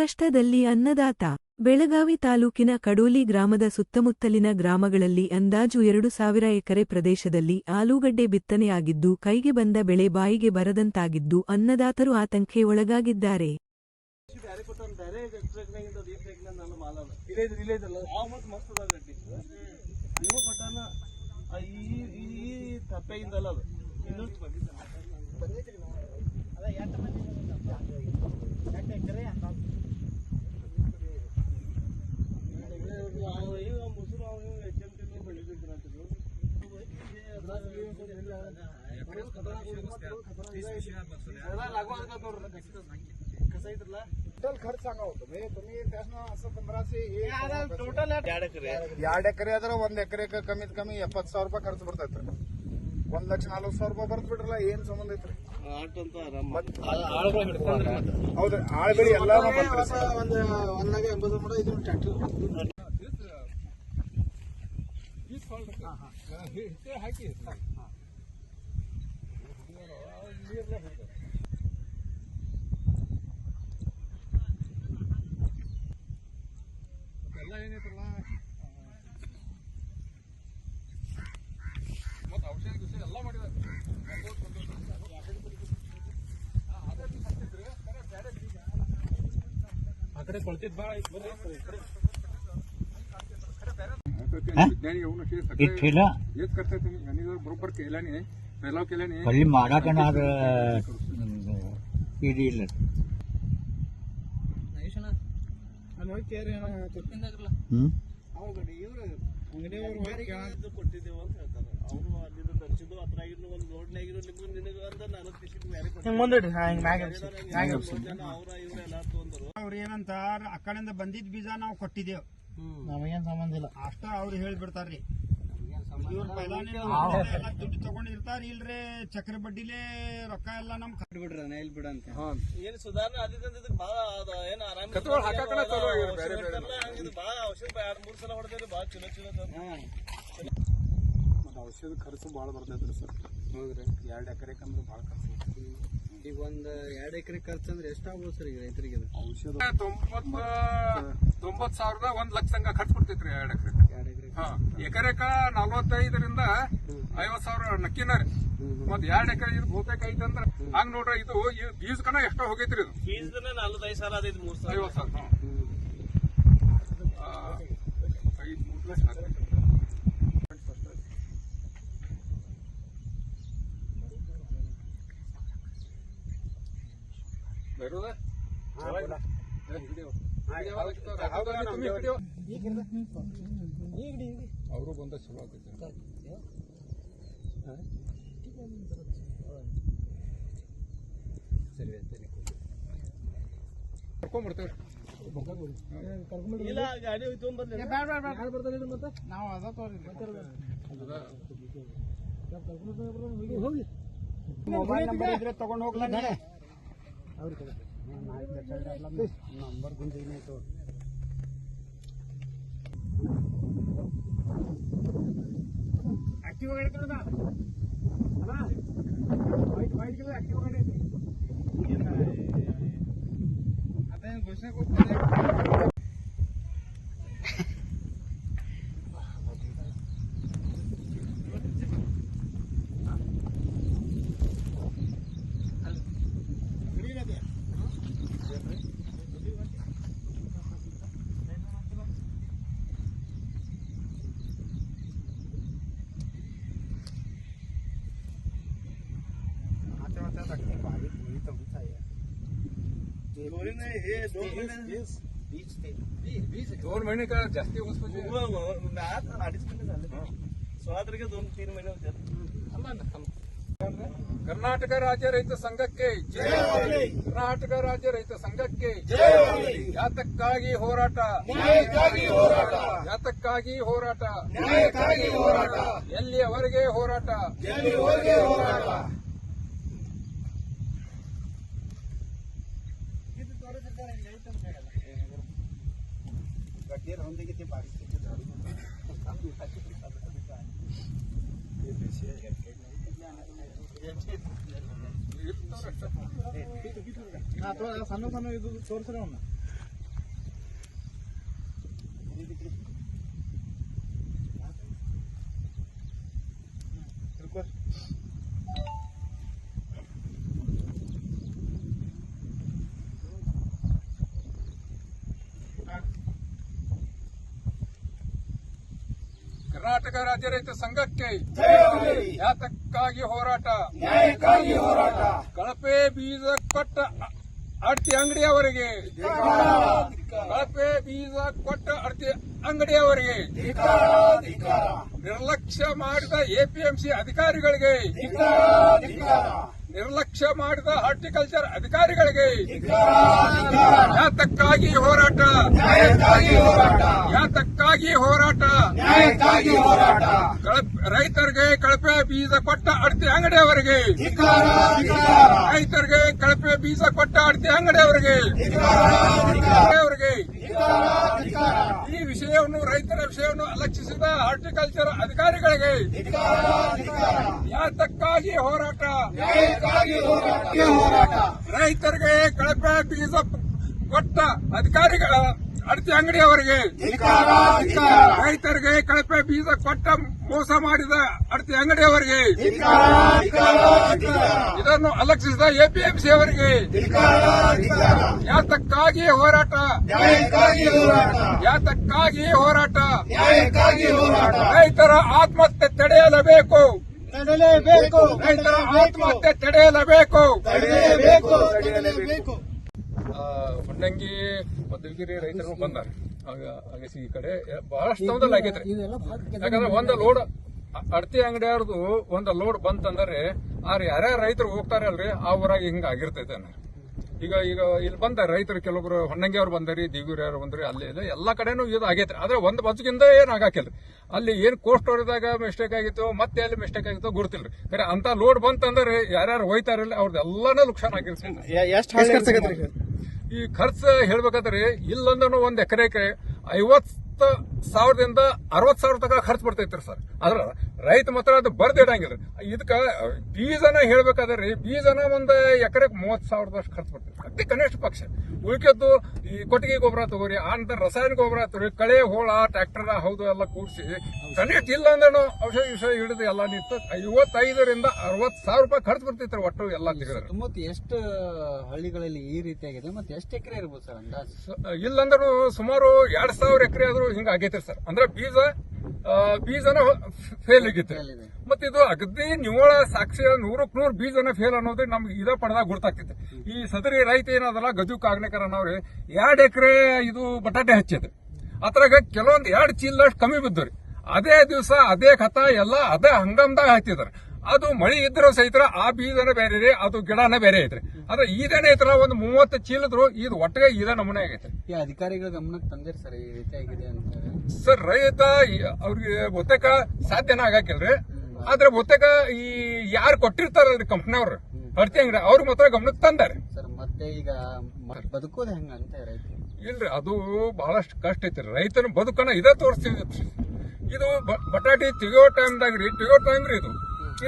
ಸಂಕಷ್ಟದಲ್ಲಿ ಅನ್ನದಾತ. ಬೆಳಗಾವಿ ತಾಲೂಕಿನ ಕಡೋಲಿ ಗ್ರಾಮದ ಸುತ್ತಮುತ್ತಲಿನ ಗ್ರಾಮಗಳಲ್ಲಿ ಅಂದಾಜು ಎರಡು ಸಾವಿರ ಎಕರೆ ಪ್ರದೇಶದಲ್ಲಿ ಆಲೂಗಡ್ಡೆ ಬಿತ್ತನೆಯಾಗಿದ್ದು, ಕೈಗೆ ಬಂದ ಬೆಳೆ ಬಾಯಿಗೆ ಬರದಂತಾಗಿದ್ದು, ಅನ್ನದಾತರು ಆತಂಕೆ ಒಳಗಾಗಿದ್ದಾರೆ ಬ್ಯಾರೆ ಕೊಟ್ಟಾನ ಬ್ಯಾರೆ ಟ್ರಕ್ನಾಗಿಂದ ಅದ ಈ ಟ್ರಕ್ನಾಗ ನನ್ನ ಮಾಲ ಅದ ಇಲ್ಲೇ ಇದ್ರಿ ಇಲ್ಲೇ ಇದ್ರಲ್ಲ ಆ ಮತ್ ಮಸ್ತ್ ಅದ ಗಡ್ಡಿ ನೀವು ಕೊಟ್ಟಾನ ಆ ಈ ಈ ಈ ತಪ್ಪೆಯಿಂದ ಅಲ್ಲ ಅದು ಇನ್ನೂ ಬಂದಿದ್ದ ಅದ ಎಂಟು ಮಂದಿ ಎಂಟು ಎಕರೆ ಮುಸುರು ಅವನು ಎಚ್ ಎಂ ಟಿ ಬೆಳಿಬೇಕು ಅಂತಿದ್ರು लागू कसं इथला टोटल खर्च सांगा होतो म्हणजे तुम्ही त्यासनं असं पंधराशे हे ಟೋಟಲ್ ಎರಡು ಎಕರೆ ಎರಡು ಎಕರೆ ಆದ್ರೆ ಒಂದ್ ಎಕರೆಗೆ ಕಮ್ಮಿತ್ ಕಮ್ಮಿ ಎಪ್ಪತ್ತು ಸಾವಿರ ರೂಪಾಯಿ ಖರ್ಚು ಬರ್ತೈತ್ರಿ ಒಂದ್ ಲಕ್ಷ ನಲ್ವತ್ತು ಸಾವಿರ ರೂಪಾಯಿ ಬರ್ತ್ ಬಿಡ್ರಲ್ಲ ಏನ್ ಸಂಬಂಧ ಐತ್ರಿ ಆಟ ಅಂತ ಆರಾಮ ಹೌದ್ರಿ ಆಳ್ ಬೆಳಿ ಎಲ್ಲಾನು ಬಂತ್ರಿ ಸರ್. ಒಂದು ಒಂದಾಗ ಎಂಬತ್ತು ಮೂಡ ಇದು ಟ್ರ್ಯಾಕ್ಟರ್ विज्ञानी येऊन असे सगळे इथेला हेच करतात त्यांनी यांनी जर बरोबर केल्याने फैलाव केल्याने ಅಲ್ಲಿ ಮಾಡಾಕನಾರ ಇದಿಲ್ಲ ಹ್ಮ್ ಕೊಟ್ಟಿದ್ದೇವೆ ಅಂತ ಮಾಡಾಕ ನಾನು ಪಿಸಿಟ್ ಅವ್ರ ಏನಂತ ಎಲ್ಲ ತೊಂದರು ಅವ್ರ ಏನಂತಾರ ಆ ಕಡೆಯಿಂದ ಬಂದಿದ್ ಬೀಜ ನಾವು ಕೊಟ್ಟಿದ್ದೇವ್. ನಮಗೇನು ಸಂಬಂಧ ಇಲ್ಲ. ಅಷ್ಟ ಅವ್ರು ಹೇಳ್ಬಿಡ್ತಾರ್ರಿ. ದುಡ್ಡು ತಗೊಂಡಿರ್ತಾರ ಇಲ್ರಿ ಚಕ್ರ ಬಡ್ಡಿಲೆ ರೊಕ್ಕ ಎಲ್ಲ ನಮ್ ಕಟ್ಬಿಡ್ರ ಇಲ್ಲಿ ಬಿಡ ಅಂತ ಏನು ಸುಧಾರಣೆ ಏನು ಆರಾಮ. ಹಂಗಿದ್ ಭಾಳ ಔಷಧ ಎರಡು ಮೂರು ಸಲ ಹೊಡೆದ್ರೆ ಭಾಳ ಚಲೋ ಚಲೋ ಅದ. ಮತ್ತ್ ಔಷಧ ಖರ್ಚು ಭಾಳ ಬರ್ತೈತ್ರಿ ಸರ್. ಹೌದ್ರಿ. ಎರಡ್ ಎಕರೆಕ್ ಅಂದ್ರೆ ಭಾಳ ಖರ್ಚು ಈಗ ಒಂದ್ ಎರಡ್ ಎಕರೆ ಖರ್ಚು ಅಂದ್ರೆ ಎಷ್ಟಾಗ್ಬೋದು ಸರ್ ಈಗ ರೈತರಿಗೆ ಇದು? ಔಷಧ ತೊಂಬತ್ತ ತೊಂಬತ್ ಸಾವಿರದ ಒಂದ್ ಲಕ್ಷ ತನಕ ಖರ್ಚು ಬಿಡ್ತೈತ್ರಿ ಎರಡು ಎಕರೆ. ಎಕರೆಕ ನಲ್ವತ್ತೈದರಿಂದ ಐವತ್ ಸಾವಿರ ನಕ್ಕಿನಾರಿ. ಮತ್ ಎರಡ್ ಎಕರೆ ಇದು ಬಹುತೇಕ ಐತೆ ಅಂದ್ರೆ ಹಂಗ್ ನೋಡ್ರಿ ಇದು ಬೀಜ ಕಣ ಎಷ್ಟೋ ಹೋಗೈತ್ರಿ ಇದು. ಬೀಜ ನಲ್ವತ್ತೈದು ಸಾವಿರ ಅದೈದು ಮೂರ್ ಸಾವಿರ. ಐವತ್ ಸಾವಿರ ಹೌದಾ ಹಿಡಿಯೋ ಹಿಡಿಯೋ ಅವರು ಬಂದ ಚಲೋ ಆಗ್ತೈತೆ ಕರ್ಕೊಂಡ್ಬರ್ತೇವ್ರಿ ಇಲ್ಲ ಗಾಡಿ ತೊಗೊಂಡ್ಬರ್ಲಿ ನಾವು ಅದ ತೋರಿ. ಹೋಗಿ. ಮೊಬೈಲ್ ನಂಬರ್ ಇದ್ರೆ ತಗೊಂಡ್ ಹೋಗ್ಲಾ number Aqui vai entrar, vai, vai, vai, vai, vai, vai, vai, vai, vai, vai, vai, vai, vai, vai, vai, दोन्ही नाही हे दोन महिने दोन महिने का जास्ती होत पाहिजे आज अडीच महिने झाले सोळा तारखे दोन तीन महिने होते ಕರ್ನಾಟಕ ರಾಜ್ಯ ರೈತ ಸಂಘಕ್ಕೆ ಜೈ ಕರ್ನಾಟಕ ರಾಜ್ಯ ರೈತ ಸಂಘಕ್ಕೆ ಯಾತಕ್ಕಾಗಿ ಹೋರಾಟ ಯಾತಕ್ಕಾಗಿ ಹೋರಾಟ ಎಲ್ಲಿಯವರೆಗೆ ಹೋರಾಟ ते राहून दे की ते बाकीचे झाडू సాను సాను ఇది చూడసరే ఉన్నా ಕರ್ನಾಟಕ ರಾಜ್ಯ ರೈತ ಸಂಘಕ್ಕೆ ಯಾತಕ್ಕಾಗಿ ಹೋರಾಟ. ಹೋರಾಟ. ಕಳಪೆ ಬೀಜ ಕೊಟ್ಟ ಅಡ್ತಿ ಅಂಗಡಿಯವರಿಗೆ ಕಳಪೆ ಬೀಜ ಕೊಟ್ಟ ಅಡ್ತಿ ಅಂಗಡಿಯವರಿಗೆ ನಿರ್ಲಕ್ಷ್ಯ ಮಾಡಿದ ಎಪಿಎಂಸಿ ಅಧಿಕಾರಿಗಳಿಗೆ. ನಿರ್ಲಕ್ಷ್ಯ ಮಾಡಿದ ಹಾರ್ಟಿಕಲ್ಚರ್ ಅಧಿಕಾರಿಗಳಿಗೆ ಯಾತಕ್ಕಾಗಿ ಹೋರಾಟ. ಯಾತಕ್ಕಾಗಿ ಹೋರಾಟ. ರೈತರಿಗೆ ಕಳಪೆ ಬೀಜ ಕೊಟ್ಟ ಅಡ್ತಿ ಅಂಗಡಿಯವರಿಗೆ. ರೈತರಿಗೆ ಕಳಪೆ ಬೀಜ ಕೊಟ್ಟ ಅಡ್ತಿ ಅಂಗಡಿಯವರಿಗೆ ಈ ವಿಷಯವನ್ನು ರೈತರ ವಿಷಯವನ್ನು ಅಲಕ್ಷಿಸಿದ ಹಾರ್ಟಿಕಲ್ಚರ್ ಅಧಿಕಾರಿಗಳಿಗೆ ಯಾತಕ್ಕಾಗಿ ಹೋರಾಟ? ರೈತರಿಗೆ ಕಳಪೆ ಬೀಜ ಕೊಟ್ಟ ಅಧಿಕಾರಿಗಳ ಅಡತಿ ಅಂಗಡಿಯವರಿಗೆ ರೈತರಿಗೆ ಕಳಪೆ ಬೀಜ ಕೊಟ್ಟ ಮೋಸ ಮಾಡಿದ ಅಡತಿ ಅಂಗಡಿಯವರಿಗೆ ಇದನ್ನು ಅಲಕ್ಷಿಸಿದ ಎಪಿಎಂಸಿ ಅವರಿಗೆ. ಯಾತಕ್ಕಾಗಿ ಹೋರಾಟ? ಯಾತಕ್ಕಾಗಿ ಹೋರಾಟ? ರೈತರ ಆತ್ಮಹತ್ಯೆ ತಡೆಯಲೇಬೇಕು. ತಡೆಯಲೇಬೇಕು. ರೈತರ ಆತ್ಮಹತ್ಯೆ ತಡೆಯಲೇಬೇಕು ತಡೆಯಲೇಬೇಕು. ತಡೆಯಲೇಬೇಕು ಮತ್ತು ಮಧುಗಿರಿ ರೈತರು ಬಂದಾರೆ. ಆಗ ಅಗಸಿ ಈ ಕಡೆ ಬಹಳಷ್ಟು ತೊಂದರೆ ಆಗೈತ್ರಿ. ಯಾಕಂದ್ರೆ ಒಂದು ಲೋಡ್ ಅಡತಿ ಅಂಗಡಿಯವ್ರದ್ದು ಒಂದು ಲೋಡ್ ಬಂತಂದ್ರೆ ಆರ್ ಯಾರ್ಯಾರ ರೈತರು ಹೋಗ್ತಾರಲ್ರಿ ಆ ಊರಾಗ ಹಿಂಗ ಆಗಿರ್ತೈತೆ. ಈಗ ಈಗ ಇಲ್ಲಿ ಬಂದ ರೈತರು ಕೆಲವೊಬ್ರು ಹೊನ್ನಂಗಿ ಅವ್ರು ಬಂದರಿ ದಿಗುರಿಯವ್ರು ಬಂದ್ರಿ ಅಲ್ಲಿ ಇದೆ ಎಲ್ಲಾ ಕಡೆನೂ ಇದು ಆಗೈತ್ರಿ. ಆದ್ರೆ ಒಂದು ಬದುಕಿಂದ ಏನ್ ಆಗಾಕಿಲ್ರಿ ಅಲ್ಲಿ ಏನ್ ಕೋಸ್ಟ್ ಹೊಡೆದಾಗ ಮಿಸ್ಟೇಕ್ ಆಗಿತ್ತು ಮತ್ತೆ ಅಲ್ಲಿ ಮಿಸ್ಟೇಕ್ ಆಗಿತ್ತು ಗುರುತಿಲ್ರಿ ಖರೆ ಅಂತ ಲೋಡ್ ಬಂತಂದ್ರೆ ಯಾರ್ಯಾರು ಹೋಯ್ತಾರಲ್ಲ ಅವ್ರದ್ದು ಎಲ್ಲಾನು ಲುಕ್ಷಾನ್ ಆಗಿರ್ತೈತಿ ಎಷ್ಟು ಈ ಖರ್ಚು ಹೇಳ್ಬೇಕಾದ್ರೆ ಇಲ್ಲಂದ್ರೂ ಒಂದ್ ಎಕರೆಗೆ ಐವತ್ ಸಾವಿರದಿಂದ ಅರವತ್ ಸಾವಿರ ತನಕ ಖರ್ಚು ಬರ್ತೈತ್ರಿ ಸರ್. ಅದ್ರ ರೈತ ಮಾತ್ರ ಅದು ಬರ್ದಿಡಂಗಿಲ್ಲ ಇದಕ್ಕ ಬೀಜನ ಹೇಳ್ಬೇಕಾದ್ರೆ ಬೀಜನ ಒಂದ್ ಎಕರೆಗೆ ಮೂವತ್ ಸಾವಿರದಷ್ಟು ಖರ್ಚು ಬರ್ತದೆ ಅತಿ ಕನಿಷ್ಠ ಪಕ್ಷ. ಉಳಿಕೆದ್ದು ಈ ಕೊಟ್ಟಿಗೆ ಗೊಬ್ಬರ ತಗೋರಿ ಆ ನಂತರ ರಾಸಾಯನಿಕ ಗೊಬ್ಬರ ತಗೋರಿ ಕಳೆ ಹೋಳ ಟ್ರ್ಯಾಕ್ಟರ್ ಹೌದು ಎಲ್ಲ ಕೂಡಿಸಿ ಕನಿಷ್ಠ ಇಲ್ಲ ಅಂದ್ರೂ ಔಷಧ ವಿಷಯ ಹಿಡಿದು ಎಲ್ಲ ನಿಂತು ಐವತ್ತೈದರಿಂದ ಅರವತ್ತು ಸಾವಿರ ರೂಪಾಯಿ ಖರ್ಚು ಬರ್ತೈತ್ರಿ ಒಟ್ಟು ಎಲ್ಲ ಮತ್ತೆ ಎಷ್ಟು ಹಳ್ಳಿಗಳಲ್ಲಿ ಈ ರೀತಿಯಾಗಿದೆ ಮತ್ತೆ ಎಷ್ಟು ಎಕರೆ ಇರ್ಬೋದು ಸರ್ ಅಂದಾಜು? ಇಲ್ಲಂದ್ರೂ ಸುಮಾರು ಎರಡ್ ಸಾವಿರ ಎಕರೆ ಆದ್ರೂ ಹಿಂಗ ಆಗೈತೆ ಸರ್. ಅಂದ್ರೆ ಬೀಜ ಬೀಜನ ಫೇಲ್ ಆಗೈತ್ರಿ ಮತ್ತೆ ಇದು ಅಗದಿ ನಿವ್ವಳ ಸಾಕ್ಷಿ ನೂರಕ್ ನೂರು ಬೀಜನ ಫೇಲ್ ಅನ್ನೋದು ನಮ್ಗೆ ಇದ ಪಡೆದಾಗ ಗೊತ್ತಾಗ್ತೈತೆ ಈ ಸದರಿ ರೈತ ಏನದಲ್ಲ ಗಜು ಕಾಗ್ನೇಕರ್ ಅನ್ನೋರಿ ಎರಡ್ ಎಕರೆ ಇದು ಬಟಾಟೆ ಹಚ್ಚಿದೆ. ಅದ್ರಾಗ ಕೆಲವೊಂದ್ ಎರಡ್ ಚೀಲದಷ್ಟು ಕಮ್ಮಿ ಬಿದ್ದವ್ರಿ. ಅದೇ ದಿವಸ ಅದೇ ಖತ ಎಲ್ಲ ಅದೇ ಹಂಗಂದಾಗ ಹಾಕ್ತಿದಾರೆ ಅದು ಮಳಿ ಇದ್ರೂ ಸಹಿತ ಆ ಬೀಜನ ಬೇರೆ ರೀ ಅದು ಗಿಡನ ಬೇರೆ ಐತ್ರಿ. ಅದ್ರ ಇದೇನೆ ಐತ್ರ ಒಂದು ಮೂವತ್ತು ಚೀಲದ್ರು ಇದು ಒಟ್ಟಿಗೆ ಇದ ನಮೂನೆ ಆಗೈತ್ರಿ ಈ ಅಧಿಕಾರಿಗಳ ಗಮನಕ್ಕೆ ತಂದಿರಿ ಸರ್ ಈ ರೀತಿಯಾಗಿದೆ ಅಂತ ಸರ್ ರೈತ ಈ- ಅವ್ರಿಗೆ ಬಹುತೇಕ ಸಾಧ್ಯನ ಆಗಾಕಿಲ್ರಿ ಆದ್ರೆ ಬಹುತೇಕ ಈ ಯಾರು ಕೊಟ್ಟಿರ್ತಾರಲ್ರಿ ಕಂಪ್ನಿಯವ್ರು ಹಡ್ತಿ ಅಂಗಡಿ ಅವ್ರ ಮಾತ್ರ ಗಮನಕ್ಕೆ ತಂದಾರೆ. ಸರ್ ಮತ್ತೆ ಈಗ ಮ- ಬದುಕೋದು ಹೆಂಗ ಅಂತ ರೈತ ಇಲ್ರಿ ಅದು ಬಹಳಷ್ಟು ಕಷ್ಟ ಐತಿ ರೈತನ ಬದುಕನ್ನ ಇದೇ ತೋರಿಸ್ತಿದ್ರಿ ಇದು ಬ- ಬಟಾಟಿ ತೆಗಿಯೋ ಟೈಮ್ದಾಗ ರೀ ತೆಗಿಯೋ ಟೈಮ್ ರೀ ಇದು.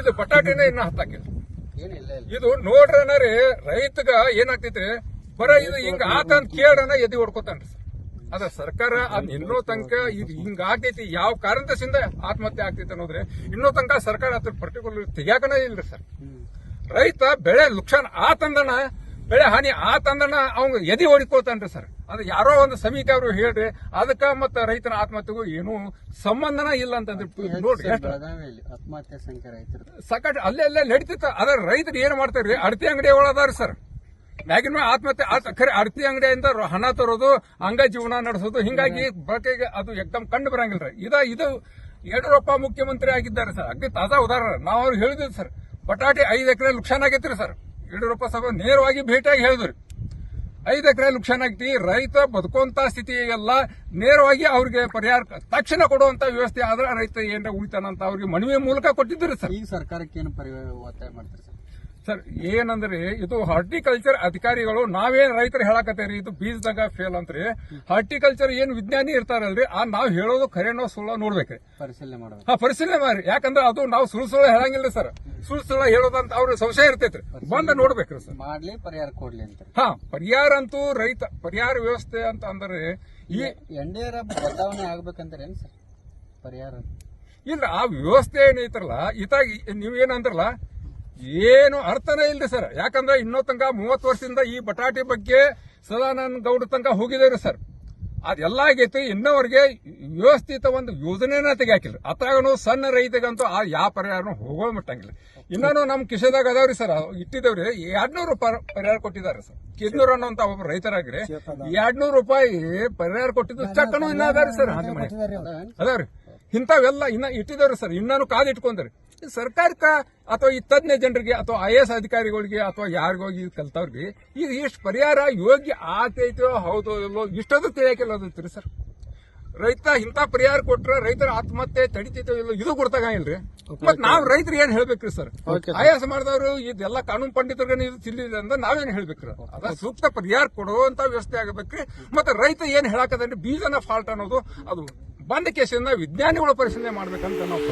ಇದು ಬಟಾಟೆನೇ ಇನ್ನ ಹತ್ತಾಕಿಲ್ಲ ಇದು ನೋಡ್ರನಾರಿ ರೈತಗ ಏನಾಗ್ತೈತ್ರಿ? ಬರ ಇದು ಹಿಂಗ ಆತಂತ ಕೇಳನ ಎದಿ ಹೊಡ್ಕೋತಾನ್ರಿ ಸರ್. ಅದ ಸರ್ಕಾರ ಅದ್ ಇನ್ನೋ ತನಕ ಇದು ಹಿಂಗ ಆಗ್ತೈತಿ ಯಾವ ಕಾರಣದಿಂದ ಆತ್ಮಹತ್ಯೆ ಆಗ್ತೈತಿ ಅನ್ನೋದ್ರೆ ಇನ್ನೋ ತನಕ ಸರ್ಕಾರ ಅದ್ರ ಪರ್ಟಿಕ್ಯುಲರ್ ತೆಗಿಯಾಕನೇ ಇಲ್ರಿ ಸರ್. ರೈತ ಬೆಳೆ ನುಕ್ಸಾನ್ ಆತಂದನ ಬೆಳೆ ಹಾನಿ ಆತಂದನ ಅವ್ನ ಎದಿ ಹೊಡಿಕೊಳ್ತಾನ್ರಿ ಸರ್. ಅದು ಯಾರೋ ಒಂದು ಸಮೀಕ ಅವರು ಹೇಳ್ರಿ ಅದಕ್ಕ ಮತ್ತ ರೈತನ ಆತ್ಮಹತ್ಯೆಗೂ ಏನೂ ಸಂಬಂಧನ ಇಲ್ಲ ಅಂತಂದ್ರೆ ನೋಡ್ರಿ ಆತ್ಮಹತ್ಯೆ ಸಂಖ್ಯೆ ರೈತರು ಸಕಟ್ ಅಲ್ಲೇ ಅಲ್ಲೇ ನಡೀತಿತ್ತು. ಅದ್ರ ರೈತರು ಏನ್ ಮಾಡ್ತಾರ್ರಿ ಅಡತಿ ಅಂಗಡಿ ಒಳದಾರ ಸರ್. ಮ್ಯಾಗಿನ ಮ್ಯಾಗ ಆತ್ಮಹತ್ಯೆ ಆತ್- ಖರೆ ಅಡತಿ ಅಂಗಡಿಯಿಂದ ಹಣ ತರೋದು ಅಂಗ ಜೀವನ ನಡೆಸೋದು ಹಿಂಗಾಗಿ ಬಳಕೆಗೆ ಅದು ಎಕ್ದಮ್ ಕಂಡು ಬರಂಗಿಲ್ಲ ಇದ ಇದು ಯಡಿಯೂರಪ್ಪ ಮುಖ್ಯಮಂತ್ರಿ ಆಗಿದ್ದಾರೆ ಸರ್. ಅಗ್ದಿ ತಾಜಾ ಉದಾಹರಣೆ. ನಾವು ಅವ್ರು ಹೇಳಿದ್ವಿ ಸರ್. ಪಟಾಟಿ ಐದು ಎಕರೆ ಲುಕ್ಷಾನ್ ಆಗೈತ್ರಿ ಸರ್. ಯಡಿಯೂರಪ್ಪ ಸಾಹೇಬ್ ನೇರವಾಗಿ ಭೇಟಿಯಾಗಿ ಹೇಳಿದ್ರಿ. ಐದು ಎಕರೆ ಲುಕ್ಷಾನ್ ಆಗ್ತಿ, ರೈತ ಬದುಕುವಂತ ಸ್ಥಿತಿಗೆಲ್ಲ ನೇರವಾಗಿ ಅವ್ರಿಗೆ ಪರಿಹಾರ ತಕ್ಷಣ ಕೊಡುವಂತ ವ್ಯವಸ್ಥೆ ಆದ್ರೆ ರೈತ ಏನಾರ ಉಳಿತಾನಂತ ಅವ್ರಿಗೆ ಮನವಿ ಮೂಲಕ ಕೊಟ್ಟಿದ್ರು ಸರ್. ಈ ಸರ್ಕಾರಕ್ಕೆ ಏನು ಪರಿಹಾರ ಒತ್ತಾಯ ಮಾಡ್ತಾರೆ ಸರ್ ಏನಂದ್ರೆ ಇದು ಹಾರ್ಟಿಕಲ್ಚರ್ ಅಧಿಕಾರಿಗಳು ನಾವೇನ್ ರೈತರು ಹೇಳಕತ್ತೇರಿ ಇದು ಬೀಜದಾಗ ಫೇಲ್ ಅಂತ್ರಿ ಹಾರ್ಟಿಕಲ್ಚರ್ ಏನ್ ವಿಜ್ಞಾನಿ ಇರ್ತಾರಲ್ರಿ ಆ ನಾವ್ ಹೇಳೋದು ಖರೇನೋ ಸುಳ್ಳ ನೋಡ್ಬೇಕ್ರಿ. ಪರಿಶೀಲನೆ ಮಾಡಬೇಕು. ಹಾ ಪರಿಶೀಲನೆ ಮಾಡಿ ಯಾಕಂದ್ರೆ ಅದು ನಾವು ಸುಳ್ಳು ಸುಳ್ಳು ಹೇಳಂಗಿಲ್ಲ ಸರ್. ಸುಳ್ಳು ಸುಳ್ಳು ಹೇಳೋದಂತ ಅವ್ರ ಸಂಶಯ ಇರ್ತೈತ್ರಿ. ಬಂದ ನೋಡ್ಬೇಕ್ರಿ ಸರ್. ಮಾಡ್ಲಿ ಪರಿಹಾರ ಕೊಡ್ಲಿ ಅಂತ ಹಾ ಪರಿಹಾರ ಅಂತೂ ರೈತ ಪರಿಹಾರ ವ್ಯವಸ್ಥೆ ಅಂತ ಅಂದ್ರೆ ಈ ಎನ್ ಡಿ ಆರ್ ಎಫ್ ಬದಲಾವಣೆ ಆಗ್ಬೇಕಂದ್ರೆ ಏನ್ ಸರ್? ಪರಿಹಾರ ಇಲ್ಲ ಆ ವ್ಯವಸ್ಥೆ ಏನೈತ್ರಲ್ಲ ಏನು ನೀವೇನಂದ್ರಲ್ಲ ಏನು ಅರ್ಥನೇ ಇಲ್ರಿ ಸರ್. ಯಾಕಂದ್ರೆ ಇನ್ನೋ ತನಕ ಮೂವತ್ತು ವರ್ಷದಿಂದ ಈ ಬಟಾಟೆ ಬಗ್ಗೆ ಸದಾನಂದ ಗೌಡ ತನಕ ಹೋಗಿದ್ದೇವೆ ಸರ್. ಅದೆಲ್ಲ ಆಗೈತಿ ಇನ್ನೋವರೆಗೆ ವ್ಯವಸ್ಥಿತ ಒಂದು ಯೋಜನೆನ ತೆಗಿಯಾಕಿಲ್ಲ ಅತ್ತಾಗನು ಸಣ್ಣ ರೈತಗಂತೂ ಆ ಯಾವ ಪರಿಹಾರನೂ ಹೋಗೋ ಮಟ್ಟಂಗಿಲ್ಲ. ಇನ್ನೂ ನಮ್ಮ ಕಿಶೆದಾಗ ಅದಾವ್ರಿ ಸರ್. ಇಟ್ಟಿದ್ದವ್ರಿ ಎರಡ್ನೂರು ರೂಪಾಯಿ ಪರಿಹಾರ ಕೊಟ್ಟಿದ್ದಾರೆ ಸರ್. ಕಿದ್ನೂರ್ ಅನ್ನೋಂತ ಒಬ್ಬ ರೈತರಾಗ್ರಿ ಎರಡ್ನೂರು ರೂಪಾಯಿ ಪರಿಹಾರ ಕೊಟ್ಟಿದ್ದು ಚಕ್ಕನು ಇನ್ನ ಅದಾವ್ರಿ ಸರ್. ಅದಾವ್ರಿ. ಇಂಥವೆಲ್ಲ ಇನ್ನ ಇಟ್ಟಿದ್ದಾರೆ ಸರ್. ಇನ್ನೂ ಕಾದು ಇಟ್ಕೊಂತಾರೆ. ಸರ್ಕಾರಕ್ಕ ಅಥವಾ ಈ ತಜ್ಞ ಜನರಿಗೆ ಅಥವಾ ಐ ಎಸ್ ಅಧಿಕಾರಿಗಳಿಗೆ ಅಥವಾ ಯಾರಿಗೋಗಿ ಕಲ್ತವ್ರಿಗೆ ಈಗ ಇಷ್ಟು ಪರಿಹಾರ ಯೋಗ್ಯ ಆತೈತೋ ಹೌದೋ ಇಲ್ಲೋ ಇಷ್ಟದು ತಿಳಿಯಾಕಿಲ್ಲ ಅದೈತ್ರಿ ಸರ್. ರೈತ ಇಂಥ ಪರಿಹಾರ ಕೊಟ್ರೆ ರೈತರ ಆತ್ಮಹತ್ಯೆ ತಡಿತೈತೋ ಇಲ್ಲೋ ಇದು ಗೊತ್ತಾಗಂಗಿಲ್ರಿ ಮತ್ ನಾವ್ ರೈತರು ಏನ್ ಹೇಳ್ಬೇಕ್ರಿ ಸರ್? ಐ ಎಸ್ ಮಾಡಿದವರು ಇದೆಲ್ಲ ಕಾನೂನು ಪಂಡಿತರಿಗೆ ಇದು ತಿಳಿದಿದೆ ಅಂದ್ರೆ ನಾವೇನ್ ಹೇಳ್ಬೇಕ್ರಿ? ಅದ ಸೂಕ್ತ ಪರಿಹಾರ ಕೊಡುವಂತ ವ್ಯವಸ್ಥೆ ಆಗಬೇಕ್ರಿ. ಮತ್ತೆ ರೈತ ಏನ್ ಹೇಳಕದಂದ್ರೆ ಬೀಜನ ಫಾಲ್ಟ್ ಅನ್ನೋದು ಅದು ಬಂದ ಕೇಸಿಂದ ವಿಜ್ಞಾನಿಗಳು ಪರಿಶೀಲನೆ ಮಾಡ್ಬೇಕಂತ ನಾವು